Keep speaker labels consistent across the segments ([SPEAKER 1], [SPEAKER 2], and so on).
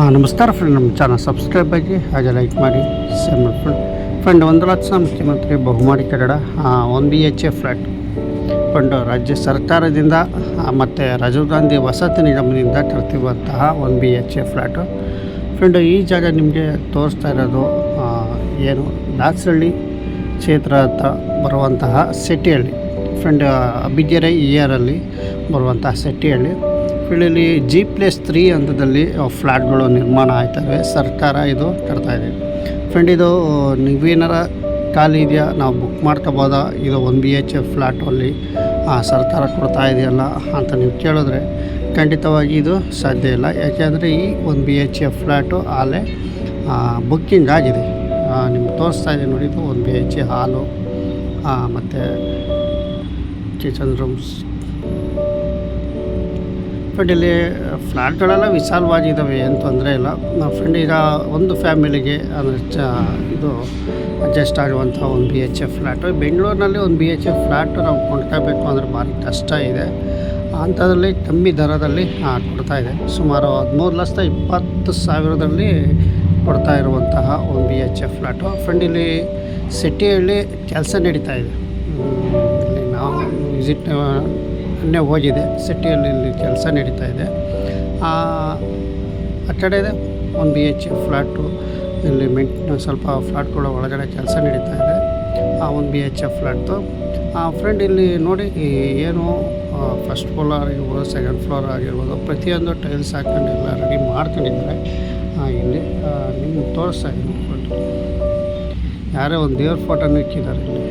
[SPEAKER 1] ಹಾಂ ನಮಸ್ಕಾರ ಫ್ರೆಂಡ್ ನಮ್ಮ ಚಾನಲ್ ಸಬ್ಸ್ಕ್ರೈಬ್ ಆಗಿ ಹಾಗೆ ಲೈಕ್ ಮಾಡಿ ಶೇರ್ ಮಾಡಿ ಫ್ರೆಂಡ್ ಫ್ರೆಂಡ್ ಒಂದು ಲಕ್ಷ ಮುಖ್ಯಮಂತ್ರಿ ಬಹುಮಾಡಿ ಕಟ್ಟಡ one B H A flat friend ರಾಜ್ಯ ಸರ್ಕಾರದಿಂದ ಮತ್ತು ರಾಜೀವ್ ಗಾಂಧಿ ವಸತಿ ನಿಗಮದಿಂದ ತರ್ತಿರುವಂತಹ one B H A flat friend ಈ ಜಾಗ ನಿಮಗೆ ತೋರಿಸ್ತಾ ಇರೋದು ಏನು ದಾಸಹಳ್ಳಿ ಕ್ಷೇತ್ರ ಅಂತ ಬರುವಂತಹ ಸಿಟಿಹಳ್ಳಿ ಫ್ರೆಂಡ್ ಅಬಿಗೆರೆ ಇಯರಲ್ಲಿ ಬರುವಂತಹ ಸೆಟ್ಟಿಹಳ್ಳಿ ಇಲ್ಲಿ ಜಿ ಪ್ಲೇಸ್ ತ್ರೀ ಹಂತದಲ್ಲಿ ಫ್ಲ್ಯಾಟ್ಗಳು ನಿರ್ಮಾಣ ಆಯ್ತವೆ. ಸರ್ಕಾರ ಇದು ಕಟ್ತಾ ಇದೆ. ಫ್ರೆಂಡ್, ಇದು ನೀವೇನಾರ ಖಾಲಿ ಇದೆಯಾ? ನಾವು ಬುಕ್ ಮಾಡ್ಕೋಬೋದಾ? ಇದು ಒನ್ ಬಿ ಎಚ್ ಎಫ್ ಫ್ಲ್ಯಾಟಲ್ಲಿ ಸರ್ಕಾರ ಕೊಡ್ತಾ ಇದೆಯಲ್ಲ ಅಂತ ನೀವು ಕೇಳಿದ್ರೆ ಖಂಡಿತವಾಗಿ ಇದು ಸಾಧ್ಯ ಇಲ್ಲ. ಯಾಕೆಂದರೆ ಈ one B H F flat ಆಲೇ booking ಆಗಿದೆ. ನಿಮ್ಗೆ ತೋರಿಸ್ತಾ ಇದೆ ನೋಡಿ, ಇದು ಒನ್ ಬಿ ಎಚ್ ಎ ಹಾಲು ಮತ್ತು ಕಿಚನ್ ರೂಮ್ಸ್. ಬಟ್ ಇಲ್ಲಿ ಫ್ಲ್ಯಾಟ್ಗಳೆಲ್ಲ ವಿಶಾಲವಾಗಿದ್ದಾವೆ ಏನು ತೊಂದರೆ ಇಲ್ಲ. ನಮ್ಮ ಫ್ರೆಂಡ್ ಈಗ ಒಂದು ಫ್ಯಾಮಿಲಿಗೆ, ಅಂದರೆ, ಚ, ಇದು ಅಡ್ಜಸ್ಟ್ ಆಗುವಂಥ ಒಂದು ಬಿ ಎಚ್ ಎಫ್ ಫ್ಲ್ಯಾಟು ಬೆಂಗಳೂರಿನಲ್ಲಿ ಒಂದು ಬಿ ಎಚ್ ಎಫ್ ಫ್ಲ್ಯಾಟು ನಾವು ಕೊಂಡ್ಕೋಬೇಕು ಅಂದರೆ ಭಾರಿ ಕಷ್ಟ ಇದೆ. ಅಂಥದ್ರಲ್ಲಿ ಕಮ್ಮಿ ದರದಲ್ಲಿ ಕೊಡ್ತಾ ಇದೆ. ಸುಮಾರು ಹದಿಮೂರು ಲಕ್ಷದ ಇಪ್ಪತ್ತು ಸಾವಿರದಲ್ಲಿ ಕೊಡ್ತಾ ಇರುವಂತಹ ಒಂದು B H F flat friend ಇಲ್ಲಿ ಸಿಟಿಯಲ್ಲಿ ಕೆಲಸ ನಡೀತಾ ಇದೆ. ಇಲ್ಲಿ ನಾವು ವಿಸಿಟ್ ಮೊನ್ನೆ ಹೋಗಿದೆ. ಸಿಟಿಯಲ್ಲಿ ಕೆಲಸ ನಡೀತಾ ಇದೆ. ಆ ಕಡೆ ಇದೆ. ಒಂದು ಬಿ ಎಚ್ ಫ್ಲ್ಯಾಟು ಇಲ್ಲಿ ಮೆಂಟ್ ಸ್ವಲ್ಪ ಫ್ಲ್ಯಾಟ್ಗಳ ಒಳಗಡೆ ಕೆಲಸ ನಡೀತಾ ಇದೆ. ಆ ಒಂದು ಬಿ ಎಚ್ ಎಫ್ ಫ್ಲ್ಯಾಟ್ದು ಆ ಫ್ರೆಂಡ್ ಇಲ್ಲಿ ನೋಡಿ ಏನು ಫಸ್ಟ್ ಫ್ಲೋರ್ ಆಗಿರ್ಬೋದು, ಸೆಕೆಂಡ್ ಫ್ಲೋರ್ ಆಗಿರ್ಬೋದು, ಪ್ರತಿಯೊಂದು ಟೈಲ್ಸ್ ಹಾಕೊಂಡು ಎಲ್ಲ ರೆಡಿ ಮಾಡ್ಕೊಂಡಿದ್ದಾರೆ. ಇಲ್ಲಿ ನಿಮ್ಗೆ ತೋರಿಸ್ತಾ ಇದ್ದೀನಿ ಫ್ರೆಂಡ್ ಯಾರೇ ಒಂದು ದೇವ್ರ ಫೋಟೋನು ಇಕ್ಕಿದ್ದಾರೆ ಇಲ್ಲಿ.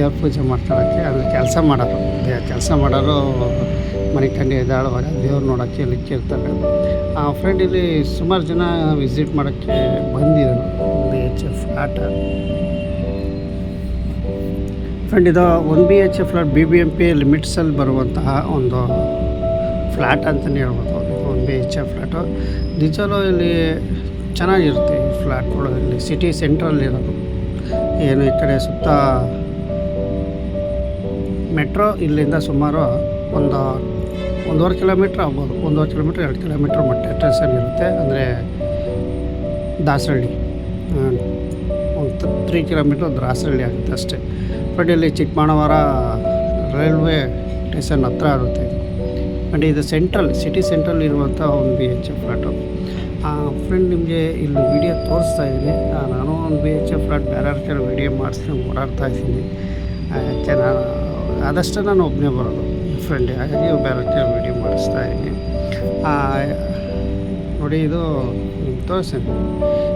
[SPEAKER 1] ದೇವ್ರ ಪೂಜೆ ಮಾಡ್ತಾಳಕ್ಕೆ ಅಲ್ಲಿ ಕೆಲಸ ಮಾಡೋರು. ದೇ ಕೆಲಸ ಮಾಡೋರು ಮನೆ ಕಂಡು ಎದ್ದಾಳುವಾಗ ದೇವ್ರು ನೋಡೋಕ್ಕೆ ಇಲ್ಲಿ ಕೇಳ್ತಾರೆ. ಆ ಫ್ರೆಂಡ್ ಇಲ್ಲಿ ಸುಮಾರು ಜನ ವಿಸಿಟ್ ಮಾಡೋಕ್ಕೆ ಬಂದಿದ್ದರು B H F flat friend ಇದು one B H F flat B B M P ಲಿಮಿಟ್ಸಲ್ಲಿ ಬರುವಂತಹ ಒಂದು ಫ್ಲ್ಯಾಟ್ ಅಂತಲೇ ಹೇಳ್ಬೋದು. One B H F flat ನಿಜವೂ ಇಲ್ಲಿ ಚೆನ್ನಾಗಿರುತ್ತೆ ಈ ಫ್ಲ್ಯಾಟ್ಗಳು ಇಲ್ಲಿ ಸಿಟಿ ಸೆಂಟ್ರಲ್ಲಿ ಇರೋದು. ಏನು ಈ ಕಡೆ ಸುತ್ತ ಮೆಟ್ರೋ ಇಲ್ಲಿಂದ ಸುಮಾರು ಒಂದು ಒಂದೂವರೆ ಕಿಲೋಮೀಟ್ರ್ ಆಗ್ಬೋದು. ಒಂದೂವರೆ ಕಿಲೋಮೀಟ್ರ್, ಎರಡು ಕಿಲೋಮೀಟ್ರ್ ಮಟ್ಟ ಸ್ಟೇಷನ್ ಇರುತ್ತೆ. ಅಂದರೆ ದಾಸರಳ್ಳಿ. ಒಂದು ತ್ರೀ ಕಿಲೋಮೀಟ್ರ್ ದಾಸರಳ್ಳಿ ಆಗುತ್ತೆ ಅಷ್ಟೇ. ಬಟ್ ಇಲ್ಲಿ ರೈಲ್ವೆ ಸ್ಟೇಷನ್ ಹತ್ರ ಇರುತ್ತೆ ಆ್ಯಂಡ್ ಇದು ಸೆಂಟ್ರಲ್ ಸಿಟಿ ಸೆಂಟ್ರಲ್ ಇರುವಂಥ ಒಂದು B H F flat friend ನಿಮಗೆ ಇಲ್ಲಿ ವಿಡಿಯೋ ತೋರಿಸ್ತಾ ಇದ್ದೀನಿ. ನಾನು ಒಂದು ಬಿ ಎಚ್ ಎಫ್ ಫ್ಲಾಟ್ ಬೇರೆ ವಿಡಿಯೋ ಮಾಡಿಸ್ಕೊಂಡು ಓಡಾಡ್ತಾ ಇದ್ದೀನಿ. ಚೆನ್ನಾಗಿ ಆದಷ್ಟು ನಾನು ಒಬ್ಬನೇ ಬರೋದು. ಫ್ರೆಂಡ್ ಹಾಗಾಗಿ ಬೇರೆ ವೀಡಿಯೋ ಮಾಡಿಸ್ತಾ ಇದ್ದೀನಿ. ನೋಡಿ, ಇದು ತೋರಿಸ್ತೀನಿ.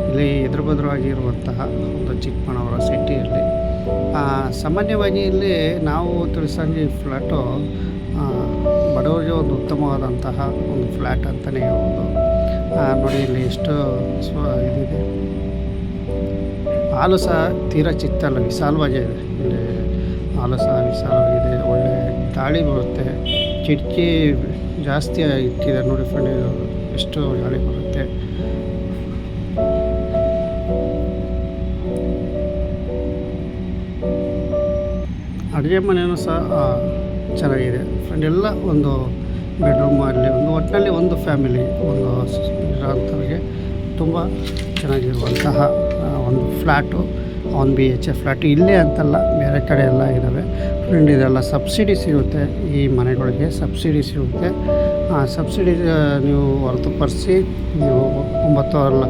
[SPEAKER 1] ಇಲ್ಲಿ ಎದುರು ಬದ್ರವಾಗಿರುವಂತಹ ಒಂದು ಚಿಕ್ಕಮಣವರ ಸಿಟಿಯಲ್ಲಿ ಸಾಮಾನ್ಯವಾಗಿ ಇಲ್ಲಿ ನಾವು ತಿಳಿಸಂಗೆ ಈ ಫ್ಲ್ಯಾಟು ಬಡವರಿಗೆ ಒಂದು ಉತ್ತಮವಾದಂತಹ ಒಂದು ಫ್ಲ್ಯಾಟ್ ಅಂತಲೇ ಹೇಳ್ಬೋದು. ನೋಡಿ, ಇಲ್ಲಿ ಎಷ್ಟು ಸ್ವ ಇದಿದೆ. ಹಾಲು ಸಹ ತೀರಾ ಚಿತ್ತಲ್ಲ ವಿಶಾಲವಾಗಿದೆ ಇಲ್ಲಿ ಸಹ ವಿಶಾಲವಾಗಿದೆ ಒಳ್ಳೆ ತಾಳಿ ಬರುತ್ತೆ. ಕಿಟಕಿ ಜಾಸ್ತಿ ಇಟ್ಟಿದ್ದಾರೆ ನೋಡಿ ಫ್ರೆಂಡ್ ಇದು. ಎಷ್ಟು ಗಾಳಿ ಬರುತ್ತೆ. ಅಡುಗೆ ಮನೆಯೂ ಸಹ ಚೆನ್ನಾಗಿದೆ. ಫ್ರೆಂಡ್ ಎಲ್ಲ ಒಂದು ಬೆಡ್ರೂಮ್ ಆಗಲಿ ಒಂದು ಒಟ್ಟಿನಲ್ಲಿ ಒಂದು ಫ್ಯಾಮಿಲಿ ಒಂದು ಇರೋಂಥವ್ರಿಗೆ ತುಂಬ ಚೆನ್ನಾಗಿರುವಂತಹ ಒಂದು flat one B H A flat ಇಲ್ಲೇ ಅಂತಲ್ಲ, ಬೇರೆ ಕಡೆ ಎಲ್ಲ ಇದ್ದಾವೆ. ಫ್ರೆಂಡ್, ಇದೆಲ್ಲ ಸಬ್ಸಿಡಿ ಸಿಗುತ್ತೆ. ಈ ಮನೆಗಳಿಗೆ ಸಬ್ಸಿಡಿ ಸಿಗುತ್ತೆ. ಆ ಸಬ್ಸಿಡಿ ನೀವು ಹೊರತುಪಡಿಸಿ ನೀವು ಒಂಬತ್ತು ಅಲ್ಲ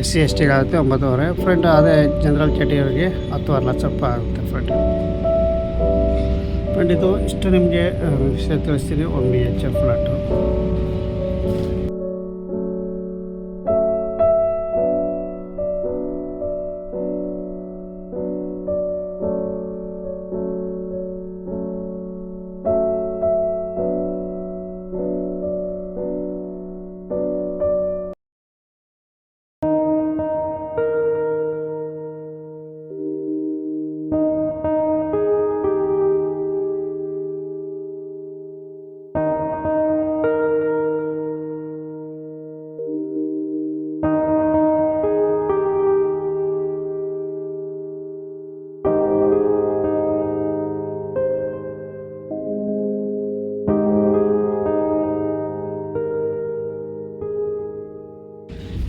[SPEAKER 1] ಎಸ್ ಸಿ, ಎಸ್ ಟಿಗಾಗುತ್ತೆ ಒಂಬತ್ತುವರೆ. ಫ್ರೆಂಡ್, ಅದೇ ಜನರಲ್ ಕೆಟಗರಿಗೆ ಹತ್ತುವರೆ ಲಕ್ಷ ರೂಪಾಯಿ ಆಗುತ್ತೆ ಫ್ರೆಂಡ್. ಫ್ರೆಂಡ್, ಇದು ಇಷ್ಟು ನಿಮಗೆ ವಿಷಯ ತಿಳಿಸ್ತೀನಿ. One B H F flat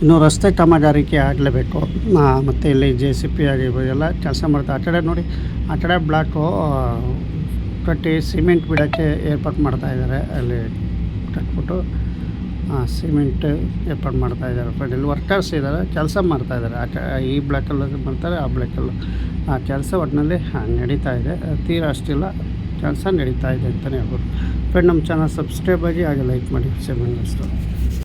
[SPEAKER 1] ಇನ್ನು ರಸ್ತೆ ಕಾಮಗಾರಿಕೆ ಆಗಲೇಬೇಕು. ಮತ್ತು ಇಲ್ಲಿ ಜೆ ಸಿ ಪಿ ಆಗಿರ್ಬೋದು ಎಲ್ಲ ಕೆಲಸ ಮಾಡ್ತಾರೆ ಆ ಕಡೆ ನೋಡಿ, ಆ ಕಡೆ ಬ್ಲಾಕು ಕಟ್ಟಿ ಸಿಮೆಂಟ್ ಬಿಡೋಕ್ಕೆ ಏರ್ಪಾಟ್ ಮಾಡ್ತಾ ಇದ್ದಾರೆ ಅಲ್ಲಿ ಕಟ್ಬಿಟ್ಟು ಸಿಮೆಂಟ್ ಏರ್ಪಾಟ್ ಮಾಡ್ತಾ ಇದ್ದಾರೆ ಫ್ರೆಂಡ್ ಇಲ್ಲಿ ವರ್ಕರ್ಸ್ ಇದ್ದಾರೆ ಕೆಲಸ ಮಾಡ್ತಾಯಿದ್ದಾರೆ ಆ ಈ ಬ್ಲಾಕಲ್ಲಿ ಮಾಡ್ತಾರೆ, ಆ ಬ್ಲಾಕಲ್ಲೂ ಆ ಕೆಲಸ ಒಟ್ಟಿನಲ್ಲಿ ನಡೀತಾ ಇದೆ. ತೀರಾ ಅಷ್ಟಿಲ್ಲ, ಕೆಲಸ ನಡೀತಾ ಇದೆ ಅಂತಲೇ ಹೇಳ್ಬೋದು. ಫ್ರೆಂಡ್ ನಮ್ಮ ಚಾನಲ್ ಸಬ್ಸ್ಕ್ರೈಬ್ ಆಗಿ ಹಾಗೆ ಲೈಕ್ ಮಾಡಿ ಶೇರ್ ಮಾಡಿ